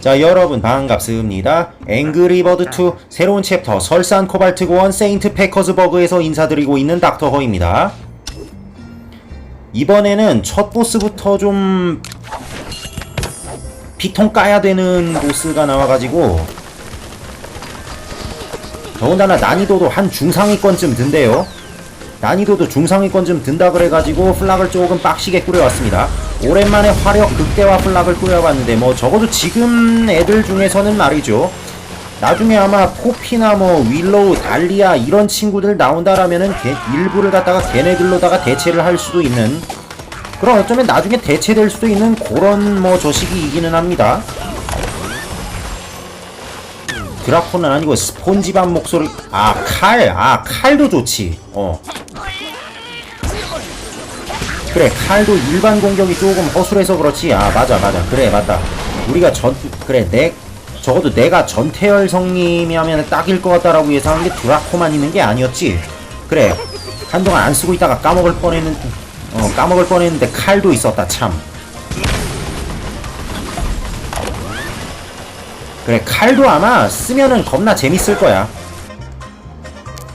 자 여러분 반갑습니다. 앵그리버드 2 새로운 챕터 설산 코발트 고원 세인트 패커즈버그에서 인사드리고 있는 닥터 허입니다. 이번에는 첫 보스부터 좀 피통 까야 되는 보스가 나와가지고 더군다나 난이도도 한 중상위권쯤 든대요. 난이도도 중상위권쯤 든다 그래가지고 플락을 조금 빡시게 꾸려왔습니다. 오랜만에 화력 극대화 플락을 꾸려봤는데 뭐 적어도 지금 애들 중에서는 말이죠. 나중에 아마 포피나 뭐 윌로우, 달리아 이런 친구들 나온다라면은 걔- 일부를 갖다가 걔네들로다가 대체를 할 수도 있는 그럼 어쩌면 나중에 대체될 수도 있는 그런 뭐 저식이기는 합니다. 드라코는 아니고 스폰지밥 목소리 아 칼 아 칼도 좋지 어 그래 칼도 일반 공격이 조금 허술해서 그렇지. 아 맞아 맞아. 그래 맞다. 우리가 전 그래 내 적어도 내가 전태열 성님이 하면 딱일 것 같다라고 예상한 게 드라코만 있는 게 아니었지. 그래 한동안 안 쓰고 있다가 까먹을 뻔했는 어 까먹을 뻔했는데 칼도 있었다 참. 그래 칼도 아마 쓰면은 겁나 재밌을 거야.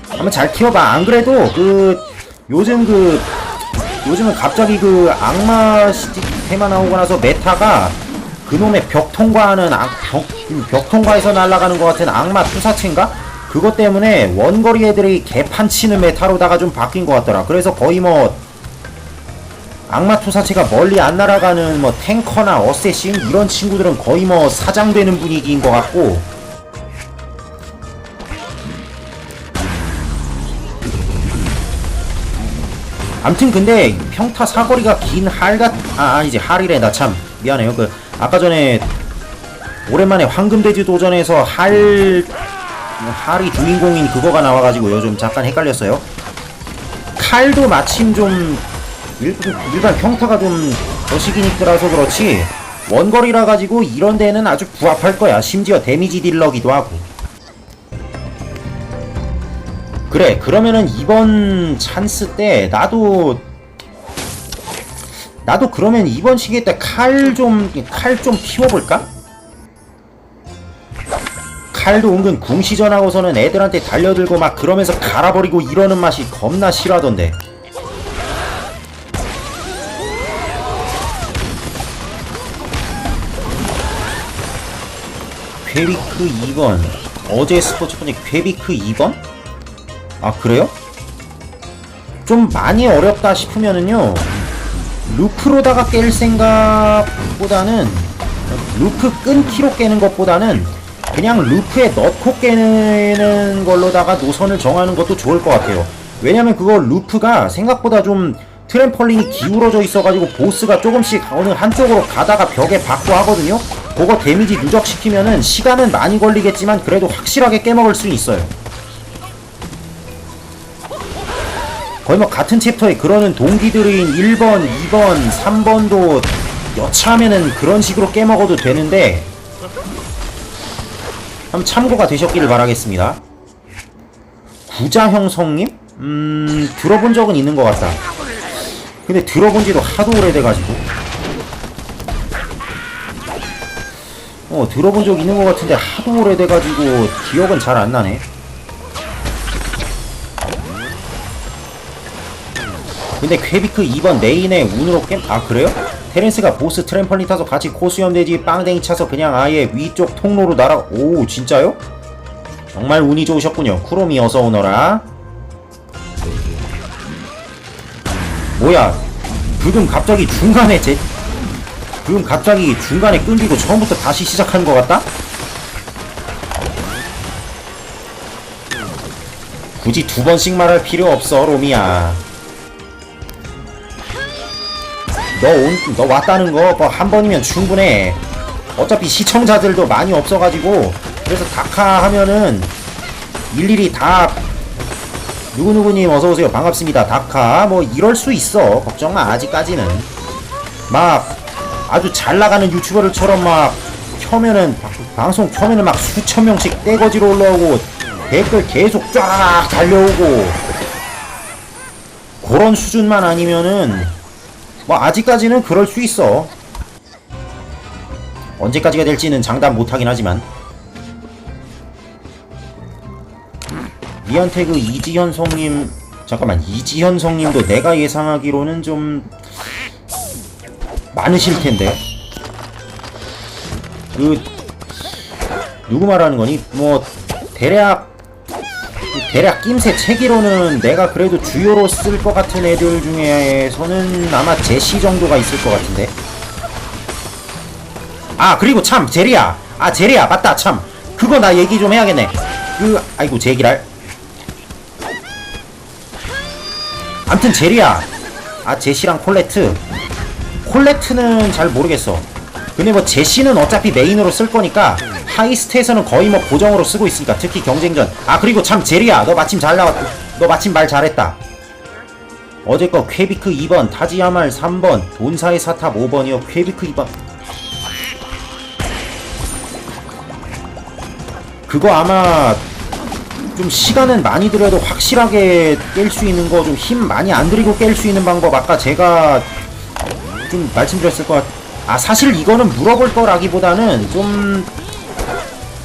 한번 잘 키워봐. 안 그래도 그 요즘 그 요즘은 갑자기 그 악마 시티 테마 나오고 나서 메타가 그놈의 벽 통과하는 악, 벽, 벽 통과해서 날아가는 것 같은 악마 투사체인가? 그것 때문에 원거리 애들이 개판 치는 메타로다가 좀 바뀐 것 같더라. 그래서 거의 뭐 악마 투사체가 멀리 안 날아가는 뭐 탱커나 어쌔신 이런 친구들은 거의 뭐 사장되는 분위기인 것 같고 암튼 근데 평타 사거리가 긴 할같 아 아니지 할이래. 나 참 미안해요. 그 아까 전에 오랜만에 황금돼지 도전에서 할 할이 주인공인 그거가 나와가지고 요즘 잠깐 헷갈렸어요. 칼도 마침 좀 일, 일반 평타가 좀 거시기니까라서 그렇지. 원거리라 가지고 이런 데는 아주 부합할 거야. 심지어 데미지 딜러기도 하고 그래 그러면은 이번 찬스 때 나도 나도 그러면 이번 시기에 때칼 좀 칼 좀 키워볼까? 칼도 은근 궁시전하고서는 애들한테 달려들고 막 그러면서 갈아버리고 이러는 맛이 겁나 싫어하던데 퀘비크 2번 어제 스포츠 분이 퀘비크 2번? 아 그래요? 좀 많이 어렵다 싶으면은요 루프로다가 깰 생각보다는 루프 끊기로 깨는 것보다는 그냥 루프에 넣고 깨는 걸로다가 노선을 정하는 것도 좋을 것 같아요. 왜냐면 그거 루프가 생각보다 좀 트램펄린이 기울어져 있어가지고 보스가 조금씩 어느 한쪽으로 가다가 벽에 받고 하거든요. 그거 데미지 누적시키면은 시간은 많이 걸리겠지만 그래도 확실하게 깨먹을 수 있어요 거의 뭐 같은 챕터에 그러는 동기들인 1번, 2번, 3번도 여차하면은 그런 식으로 깨먹어도 되는데 한번 참고가 되셨기를 바라겠습니다. 구자형 성님? 음, 들어본 적은 있는 것 같다. 근데 들어본 지도 하도 오래돼가지고. 어, 들어본 적 있는 것 같은데 하도 오래돼가지고 기억은 잘 안 나네. 근데 퀘비크 2번 메인에 운으로 깸? 아 그래요? 테렌스가 보스 트램펄린 타서 같이 코수염 돼지 빵댕이 차서 그냥 아예 위쪽 통로로 날아 오 진짜요? 정말 운이 좋으셨군요 쿠로미 어서 오너라 뭐야 그금 갑자기 중간에 제 그금 갑자기 중간에 끊기고 처음부터 다시 시작하는 것 같다? 굳이 두 번씩 말할 필요 없어 로미야 너, 온, 너 왔다는 거한 번이면 충분해. 어차피 시청자들도 많이 없어가지고, 그래서 다카 하면은, 일일이 다, 누구누구님 어서오세요. 반갑습니다. 다카. 뭐, 이럴 수 있어. 걱정 마. 아직까지는. 막, 아주 잘 나가는 유튜버들처럼 막, 켜면은, 바- 방송 켜면은 막 수천 명씩 떼거지로 올라오고, 댓글 계속 쫙 달려오고, 그런 수준만 아니면은, 뭐 아직까지는 그럴 수 있어. 언제까지가 될지는 장담 못하긴 하지만 니한테 그 이지현 성님 잠깐만 이지현 성님도 내가 예상하기로는 좀 많으실 텐데 그 누구 말하는 거니? 뭐 대략 대략 낌새 체기로는 내가 그래도 주요로 쓸 것 같은 애들 중에서는 아마 제시 정도가 있을 것 같은데. 아 그리고 참 제리야. 아 제리야 맞다 참. 그거 나 얘기 좀 해야겠네. 그 아이고 제기랄. 암튼 제리야. 아 제시랑 콜레트. 콜레트는 잘 모르겠어. 근데 뭐 제시는 어차피 메인으로 쓸 거니까 하이스트에서는 거의 뭐 고정으로 쓰고 있으니까 특히 경쟁전. 아 그리고 참 제리야 너 마침 잘 나왔 너 마침 말 잘했다. 어제 거 퀘비크 2번 타지야말 3번 본사의 사탑 5번이요. 퀘비크 2번. 그거 아마 좀 시간은 많이 들여도 확실하게 깰 수 있는 거 좀 힘 많이 안 들이고 깰 수 있는 방법 아까 제가 좀 말씀드렸을 것 같... 아 사실 이거는 물어볼 거라기보다는 좀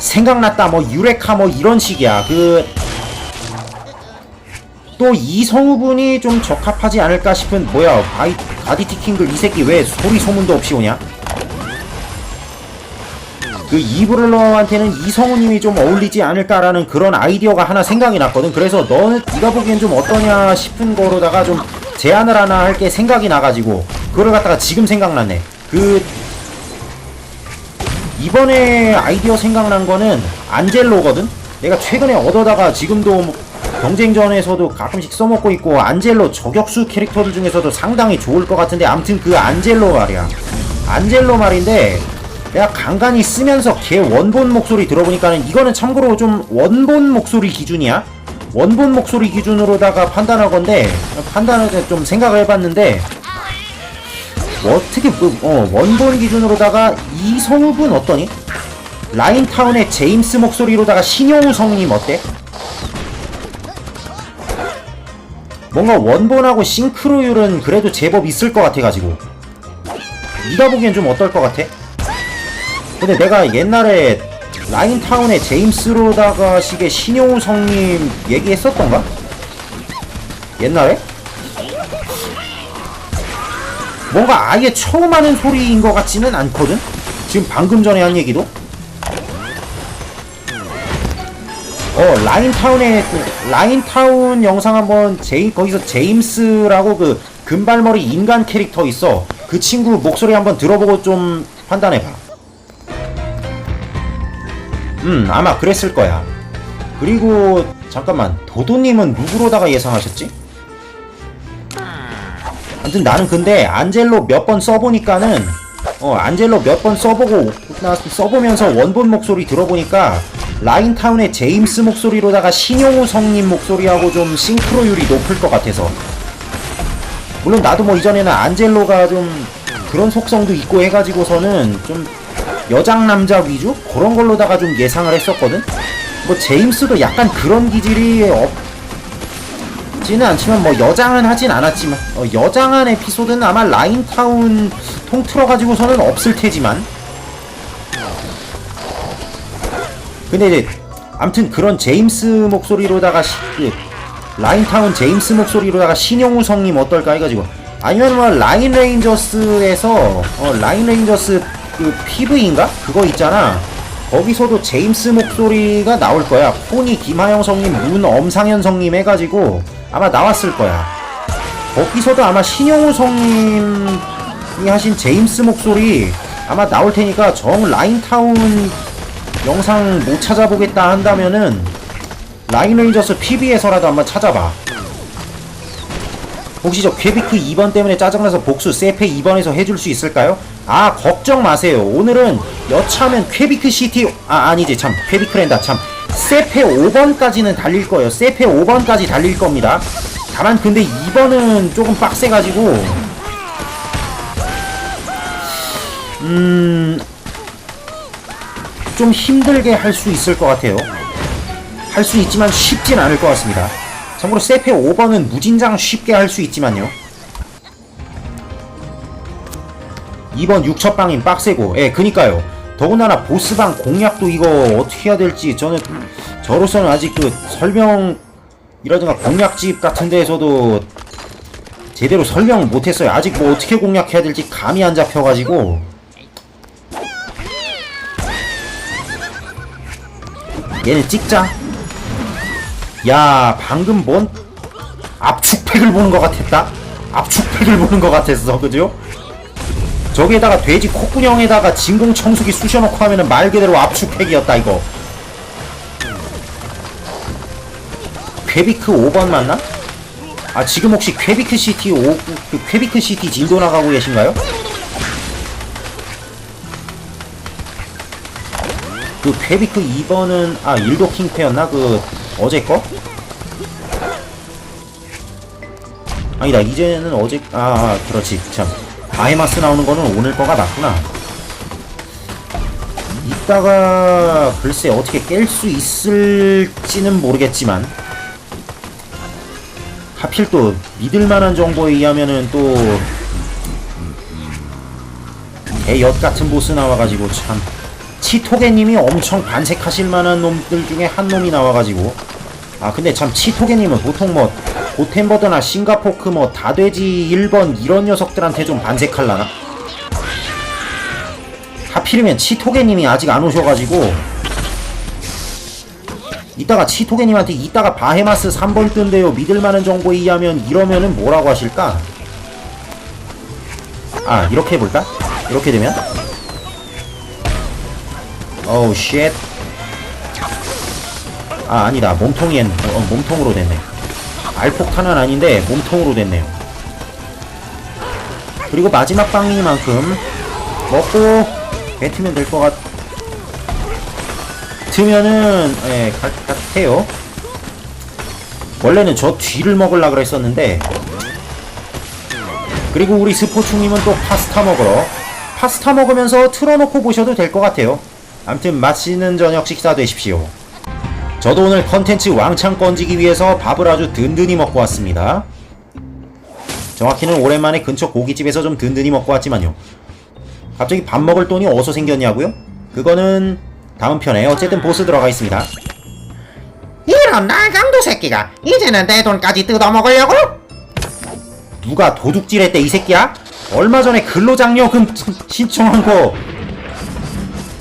생각났다 뭐 유레카 뭐 이런 식이야 그 또 이 성우분이 좀 적합하지 않을까 싶은 뭐야 아이 가디티 킹글 이 새끼 왜 소리 소문도 없이 오냐 그 이브를러한테는 이성우님이 좀 어울리지 않을까라는 그런 아이디어가 하나 생각이 났거든. 그래서 너는 네가 보기엔 좀 어떠냐 싶은 거로다가 좀 제안을 하나 할 게 생각이 나가지고 그걸 갖다가 지금 생각났네. 그 이번에 아이디어 생각난 거는 안젤로거든. 내가 최근에 얻어다가 지금도 뭐 경쟁전에서도 가끔씩 써먹고 있고 안젤로 저격수 캐릭터들 중에서도 상당히 좋을 것 같은데 암튼 그 안젤로 말이야. 안젤로 말인데 내가 간간히 쓰면서 걔 원본 목소리 들어보니까는 이거는 참고로 좀 원본 목소리 기준이야. 원본 목소리 기준으로다가 판단할 건데 판단을 좀 생각을 해봤는데 어떻게 뭐, 어, 원본 기준으로다가 이성욱은 어떠니? 라인타운의 제임스 목소리로다가 신용우 성님 어때? 뭔가 원본하고 싱크로율은 그래도 제법 있을 것 같아가지고 네가 보기엔 좀 어떨 것 같아? 근데 내가 옛날에 라인타운의 제임스로다가 식의 신용우 성님 얘기했었던가? 옛날에? 뭔가 아예 처음 하는 소리인 것 같지는 않거든? 지금 방금 전에 한 얘기도? 어, 라인타운의, 그 라인타운 영상 한번, 제이, 거기서 제임스라고 그, 금발머리 인간 캐릭터 있어. 그 친구 목소리 한번 들어보고 좀 판단해봐. 음, 아마 그랬을 거야. 그리고, 잠깐만, 도도님은 누구로다가 예상하셨지? 아무튼 나는 근데 안젤로 몇 번 써보니까는 어 안젤로 몇 번 써보고 나 써보면서 원본 목소리 들어보니까 라인타운의 제임스 목소리로다가 신용우 성님 목소리하고 좀 싱크로율이 높을 것 같아서. 물론 나도 뭐 이전에는 안젤로가 좀 그런 속성도 있고 해가지고서는 좀 여장 남자 위주? 그런 걸로다가 좀 예상을 했었거든? 뭐 제임스도 약간 그런 기질이 없 지는 않지만 뭐 여장은 하진 않았지만 어, 여장한 에피소드는 아마 라인타운 통틀어 가지고서는 없을 테지만. 근데 이제 암튼 그런 제임스 목소리로다가 시, 그, 라인타운 제임스 목소리로다가 신용우 성님 어떨까 해가지고. 아니면 뭐 라인 레인저스에서 어, 라인 레인저스 그 PV인가? 그거 있잖아. 거기서도 제임스 목소리가 나올 거야. 포니 김하영 성님 문 엄상현 성님 해가지고 아마 나왔을 거야. 거기서도 아마 신용우 성님이 하신 제임스 목소리 아마 나올 테니까 정 라인타운 영상 못 찾아보겠다 한다면은 라인레인저스 PB에서라도 한번 찾아봐. 혹시 저 퀘비크 2번 때문에 짜증나서 복수 세페 2번에서 해줄 수 있을까요? 아 걱정 마세요. 오늘은 여차하면 퀘비크 시티 아 아니지 참 퀘비크랜다 참 세페 5번까지는 달릴 거예요. 세페 5번까지 달릴 겁니다. 다만 근데 2번은 조금 빡세가지고 음... 좀 힘들게 할 수 있을 것 같아요. 할 수 있지만 쉽진 않을 것 같습니다. 참고로 세페 5번은 무진장 쉽게 할 수 있지만요. 2번 6첫방인 빡세고 예 그니까요 더군다나 보스방 공략도 이거 어떻게 해야 될지 저는 저로서는 아직 그 설명 이라든가 공략집 같은 데에서도 제대로 설명을 못했어요. 아직 뭐 어떻게 공략해야 될지 감이 안 잡혀가지고 얘는 찍자. 야 방금 뭔 압축팩을 보는 것 같았다. 압축팩을 보는 것 같았어, 그죠? 저기에다가 돼지 콧구녕에다가 진공 청소기 쑤셔놓고 하면은 말 그대로 압축팩이었다 이거. 퀘비크 5번 맞나? 아 지금 혹시 퀘비크 시티 5, 그 퀘비크 시티 진도 나가고 계신가요? 그 퀘비크 2번은 아 일도 킹패였나? 그 어제 거? 아니다 이제는 어제 아, 아 그렇지 참 바이마스 나오는 거는 오늘 거가 맞구나. 이따가 글쎄 어떻게 깰 수 있을지는 모르겠지만 하필 또 믿을만한 정보에 의하면은 또 개엿 같은 보스 나와가지고 참 치토게님이 엄청 반색하실 만한 놈들 중에 한 놈이 나와가지고. 아 근데 참 치토게님은 보통 뭐 고템버드나 싱가포크 뭐 다돼지 1번 이런 녀석들한테 좀 반색할라나? 하필이면 치토게님이 아직 안 오셔가지고 이따가 치토게님한테 이따가 바헤마스 3번 뜬대요 믿을만한 정보에 의하면 이러면은 뭐라고 하실까? 아 이렇게 해볼까? 이렇게 되면 어우 쉣아 아니다 몸통이 어, 어, 몸통으로 됐네 알폭탄은 아닌데 몸통으로 됐네요. 그리고 마지막 방이만큼 먹고 뱉으면 될 것 같으면은 예 가, 같아요. 원래는 저 뒤를 먹으려 그랬었는데 그리고 우리 스포츠님은 또 파스타 먹으러 파스타 먹으면서 틀어놓고 보셔도 될 것 같아요. 암튼 맛있는 저녁 식사 되십시오 저도 오늘 컨텐츠 왕창 건지기 위해서 밥을 아주 든든히 먹고 왔습니다. 정확히는 오랜만에 근처 고깃집에서 좀 든든히 먹고 왔지만요. 갑자기 밥 먹을 돈이 어디서 생겼냐고요? 그거는 다음 편에 어쨌든 보스 들어가 있습니다. 이런 나강도 새끼가 이제는 내 돈까지 뜯어먹으려고? 누가 도둑질했대 이 새끼야? 얼마 전에 근로장려금 신청한 거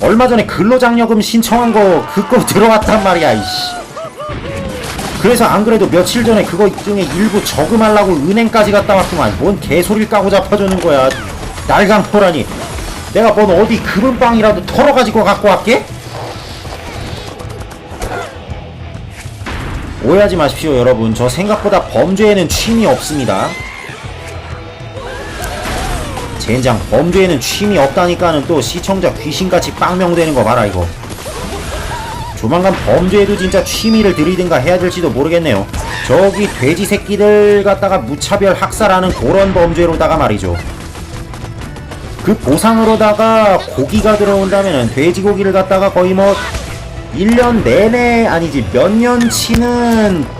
얼마 전에 근로장려금 신청한 거 그거 들어왔단 말이야 이씨. 그래서 안 그래도 며칠 전에 그거 중에 일부 저금하려고 은행까지 갔다 왔구만. 뭔 개소리를 까고 잡아주는 거야. 날강포라니. 내가 뭔 어디 금은빵이라도 털어가지고 갖고 왔게? 오해하지 마십시오 여러분. 저 생각보다 범죄에는 취미 없습니다 젠장 범죄에는 취미 없다니까는 또 시청자 귀신같이 빵명되는 거 봐라 이거. 조만간 범죄에도 진짜 취미를 들이든가 해야 될지도 모르겠네요. 저기 돼지 새끼들 갖다가 무차별 학살하는 그런 범죄로다가 말이죠. 그 보상으로다가 고기가 들어온다면은 돼지고기를 갖다가 거의 뭐 1년 내내 아니지 몇 년치는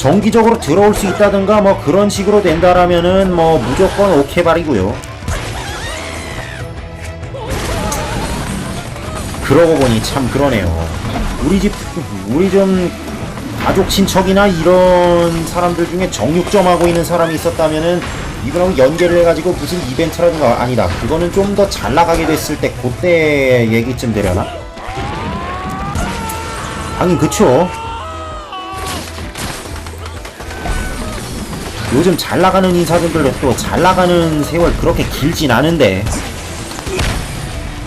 정기적으로 들어올 수 있다든가 뭐 그런 식으로 된다라면은 뭐 무조건 오케발이고요 그러고 보니 참 그러네요. 우리 집, 우리 좀 가족 친척이나 이런 사람들 중에 정육점 하고 있는 사람이 있었다면은 이분하고 연계를 해가지고 무슨 이벤트라든가 아니다. 그거는 좀 더 잘 나가게 됐을 때 그때 얘기쯤 되려나? 하긴 그쵸. 요즘 잘 나가는 인사들도 또 잘 나가는 세월 그렇게 길진 않은데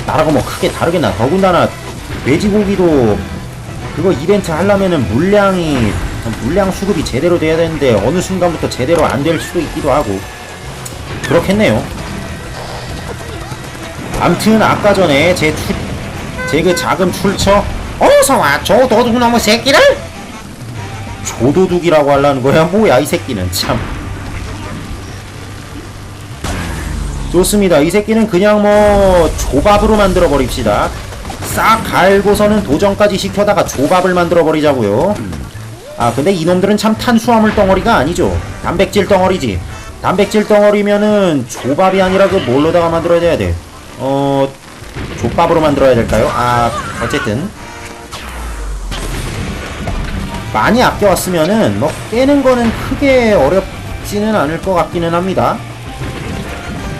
나라고 뭐 크게 다르겠나. 더군다나 돼지고기도 그거 이벤트 하려면은 물량이 물량 수급이 제대로 돼야 되는데 어느 순간부터 제대로 안 될 수도 있기도 하고 그렇겠네요. 암튼 아까 전에 제출제 그 자금 출처? 어서 와 저 도둑놈의 새끼를? 조도둑이라고 하려는 거야? 뭐야 이 새끼는? 참. 좋습니다. 이 새끼는 그냥 뭐 조밥으로 만들어 버립시다. 싹 갈고서는 도전까지 시켜다가 조밥을 만들어 버리자고요. 아 근데 이놈들은 참 탄수화물 덩어리가 아니죠. 단백질 덩어리지. 단백질 덩어리면은 조밥이 아니라 그 뭘로다가 만들어야 돼? 어 족밥으로 만들어야 될까요? 아 어쨌든 많이 아껴왔으면은 뭐 깨는 거는 크게 어렵지는 않을 것 같기는 합니다.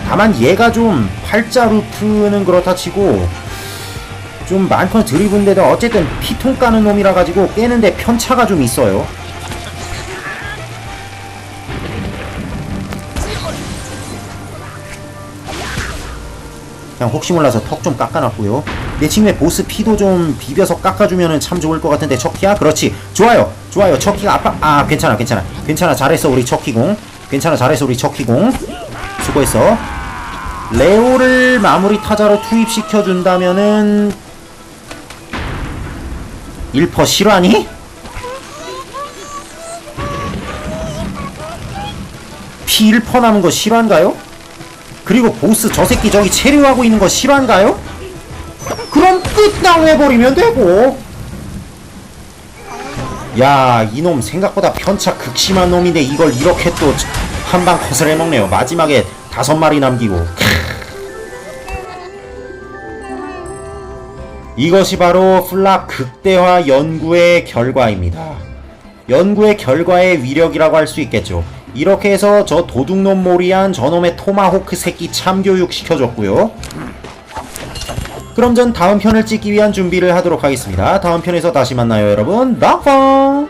다만 얘가 좀 팔자 루트는 그렇다 치고 좀 많건 드리블인데도 어쨌든 피통 까는 놈이라 가지고 깨는데 편차가 좀 있어요. 그냥 혹시 몰라서 턱 좀 깎아놨고요. 내 친구의 보스 피도 좀 비벼서 깎아주면은 참 좋을 것 같은데 척키야? 그렇지. 좋아요. 좋아요. 척키가 아파. 아 괜찮아 괜찮아. 괜찮아 잘했어 우리 척키공. 괜찮아 잘했어 우리 척키공. 수고했어. 레오를 마무리 타자로 투입시켜준다면은 1퍼 실화니? 피 1퍼 나는 거 실화인가요? 그리고 보스 저 새끼 저기 체류하고 있는 거 실화인가요? 그럼 끝나해버리면 되고 야 이놈 생각보다 편차 극심한 놈인데 이걸 이렇게 또 한방 컷을 해먹네요 마지막에 다섯 마리 남기고 캬. 이것이 바로 플락 극대화 연구의 결과입니다 연구의 결과의 위력이라고 할 수 있겠죠. 이렇게 해서 저 도둑놈 모리한 저놈의 토마호크 새끼 참교육 시켜줬고요. 그럼 전 다음 편을 찍기 위한 준비를 하도록 하겠습니다. 다음 편에서 다시 만나요, 여러분. 낙방!